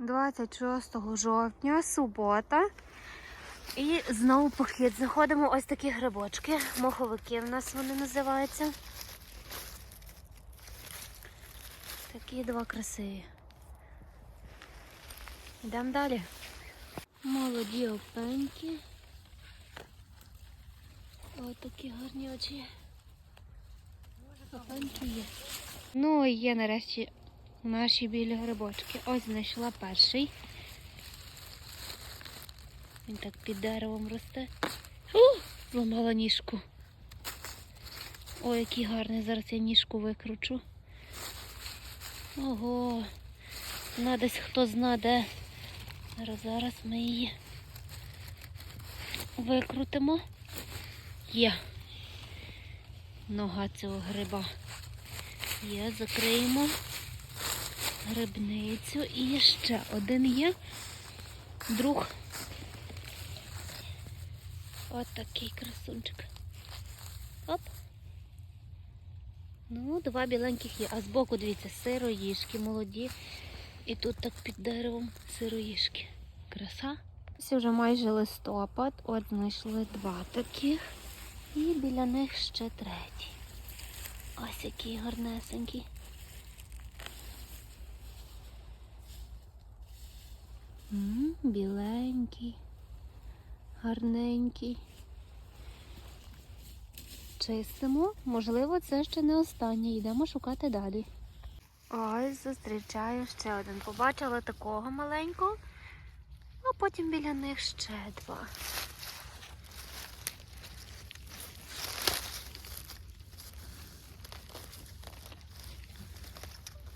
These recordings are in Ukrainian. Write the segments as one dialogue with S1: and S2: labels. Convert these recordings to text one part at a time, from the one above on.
S1: 26 жовтня, субота. І знову похід. Знаходимо ось такі грибочки. Моховики в нас вони називаються. Такі два красиві. Йдемо далі. Молоді опеньки. Ось такі гарні очі. Опеньки є. Ну і є нарешті наші білі грибочки. Ось знайшла перший. Він так під деревом росте. О, зламала ніжку. Ой, який гарний. Зараз я ніжку викручу. Ого. Вона десь хто зна де. Зараз, зараз ми її викрутимо. Є. Нога цього гриба. Є, закриємо грибницю. І ще один є. Друг. От такий красунчик. Оп. Ну, два біленьких є. А збоку, дивіться, сироїшки молоді. І тут так під деревом сироїшки. Краса. Ось вже майже листопад. От знайшли два таких. І біля них ще третій. Ось який гарнесенький. М, Біленький, гарненький. Чистимо. Можливо, це ще не останнє. Йдемо шукати далі. Ось зустрічаю ще один. Побачила такого маленького, а потім біля них ще два.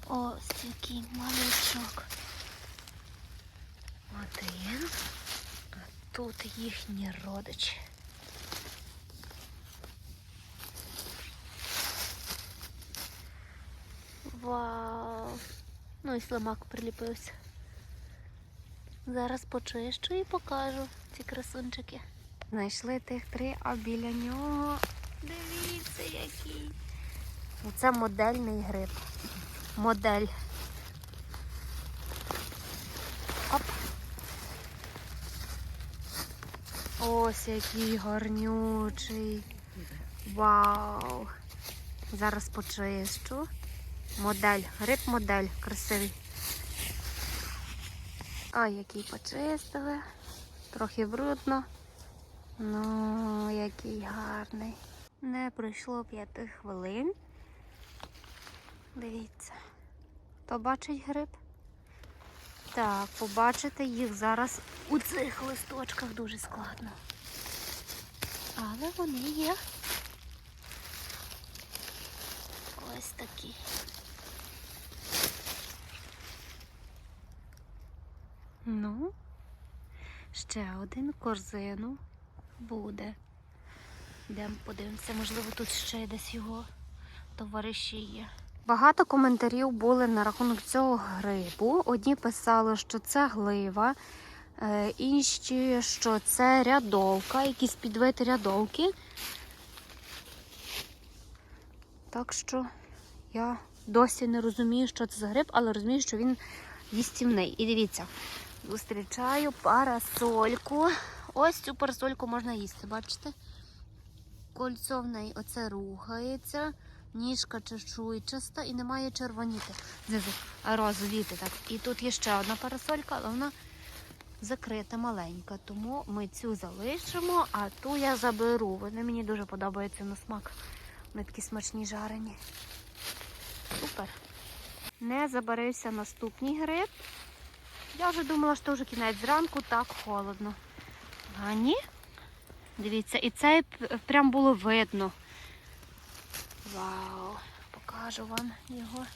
S1: Ось який малючок. Один. А тут їхні родичі. Вау! Ну і слимак приліпився. Зараз почищу і покажу ці красунчики. Знайшли тих три, а біля нього. Дивіться, який. Це модельний гриб. Модель. Ось який гарнючий. Вау. Зараз почищу. Модель, гриб модель, красивий. Ой, який почистили. Трохи брудно. Ну, який гарний. Не пройшло п'яти хвилин. Дивіться. Хто бачить гриб? Так, побачити їх зараз у цих листочках дуже складно. Але вони є. Ось такі. Ну, ще один корзину буде. Йдемо подивимося, можливо, тут ще десь його товариші є. Багато коментарів були на рахунок цього грибу. Одні писали, що це глива, е, інші, що це рядовка, якісь підвид рядовки. Так що я досі не розумію, що це за гриб, але розумію, що він їстівний. І дивіться, зустрічаю парасольку. Ось цю парасольку можна їсти, бачите? Кольцо в неї оце рухається, ніжка чешуйчаста і немає червоніти. Знизу так. І тут є ще одна парасолька, але вона закрита маленька. Тому ми цю залишимо, а ту я заберу. Вони мені дуже подобаються на смак. Вони такі смачні жарені. Супер. Не забарився наступний гриб. Я вже думала, що вже кінець зранку так холодно. А ні. Дивіться, і цей п- прям було видно. Вау! Покажу вам його.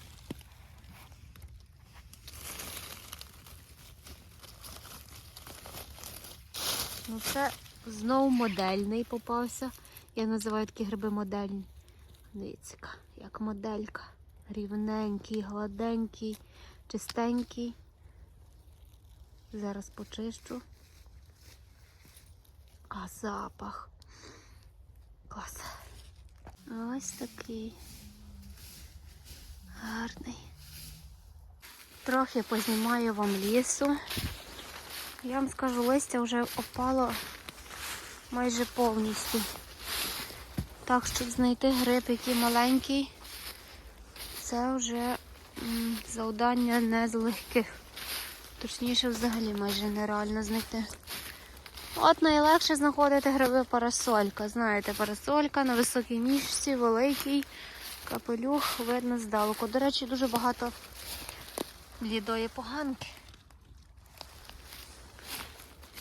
S1: Ну це знову модельний попався. Я називаю такі гриби модельні. Дивіться, як моделька. Рівненький, гладенький, чистенький. Зараз почищу. А запах. Клас. Ось такий гарний. Трохи познімаю вам лісу. Я вам скажу, листя вже опало майже повністю. Так, щоб знайти гриб, який маленький, це вже завдання не з легких. Точніше, взагалі майже нереально знайти. От найлегше знаходити гриби парасолька. Знаєте, парасолька на високій ніжці, великий капелюх, видно здалеку. До речі, дуже багато блідої поганки.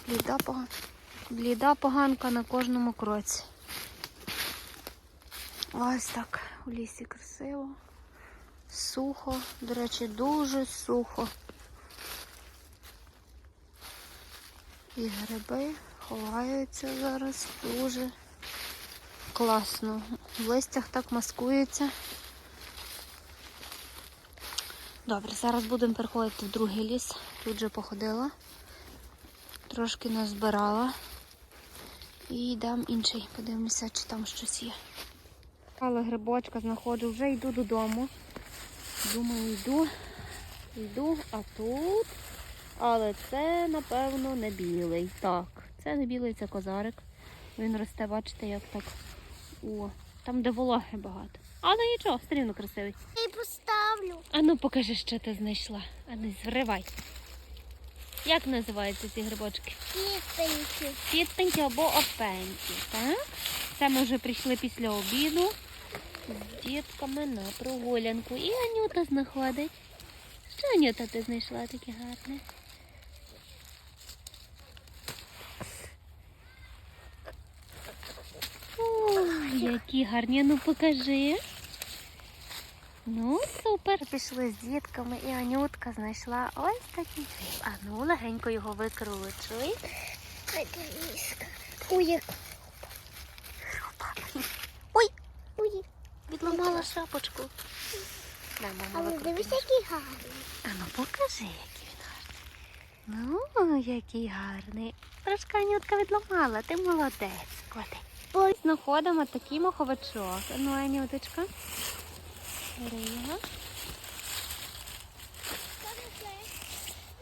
S1: Бліда, поган... Бліда поганка на кожному кроці. Ось так у лісі красиво. Сухо, до речі, дуже сухо. І гриби ховаються зараз дуже класно. В листях так маскується. Добре, зараз будемо переходити в другий ліс. Тут вже походила. Трошки назбирала. І йдемо інший. Подивимося, чи там щось є. Але грибочка знаходжу, вже йду додому. Думаю, йду, йду, а тут. Але це, напевно, не білий. Так, це не білий, це козарик. Він росте, бачите, як так. О, там, де вологи багато. Але нічого, все рівно красивий.
S2: Я й поставлю.
S1: А ну покажи, що ти знайшла. А ну зривай. Як називаються ці грибочки?
S2: Кістеньки.
S1: Підпеньки або опеньки, так? Це ми вже прийшли після обіду з дітками на прогулянку. І Анюта знаходить. Що Анюта ти знайшла таке гарне? Ой, які гарні, ну покажи. Ну, супер. Пішли з дітками і Анютка знайшла ось такий гриб. А ну, легенько його викручуй.
S2: Ой, як.
S1: Ой,
S2: Ой.
S1: відламала шапочку.
S2: Але дивись, який гарний.
S1: А ну покажи, який він гарний. Ну, який гарний. Трошки Анютка відламала, ти молодець. Коти.
S2: Ой.
S1: Знаходимо такий маховичок. Ну, Анюточка. Бери його.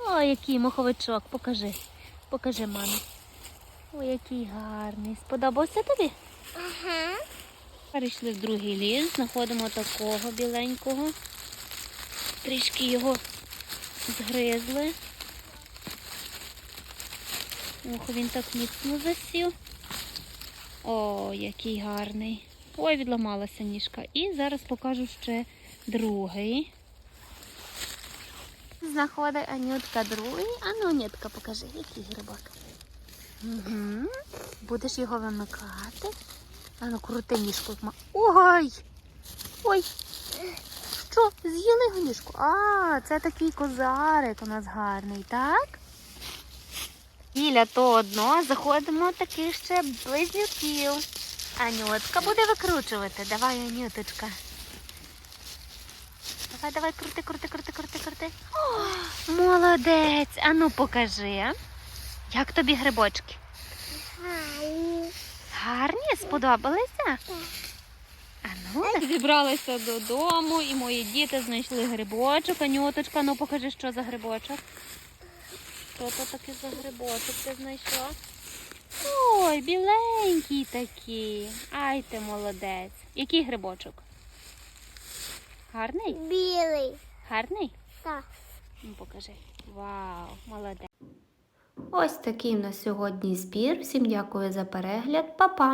S1: О, який маховичок, покажи. Покажи мамі. Ой, який гарний. Сподобався тобі?
S2: Ага.
S1: Перейшли в другий ліс, знаходимо такого біленького. Трішки його згризли. Ох, він так міцно засів. О, який гарний. Ой, відламалася ніжка. І зараз покажу ще другий. Знаходить Анютка другий. А ну, Анютка, покажи, який грибок. Угу. Будеш його вимикати. А ну крути ніжку. Ой! Ой! Що? З'їли ніжку? А, це такий козарик у нас гарний, так? Біля того одного заходимо таких ще близнюків. Анютка буде викручувати. Давай, Анюточка. Давай, давай, крути, крути, крути, крути, крути. О, молодець! А ну покажи. Як тобі грибочки?
S2: Гарний.
S1: Гарні? Сподобалися? А ну, зібралися додому, і мої діти знайшли грибочок. Анюточка, ну покажи, що за грибочок. Що то таке за грибочок ти знайшла? Ой, біленький такий. Ай ти молодець. Який грибочок? Гарний?
S2: Білий.
S1: Гарний?
S2: Так.
S1: Ну, покажи. Вау, молодець. Ось такий у нас сьогодні збір. Всім дякую за перегляд. Па-па!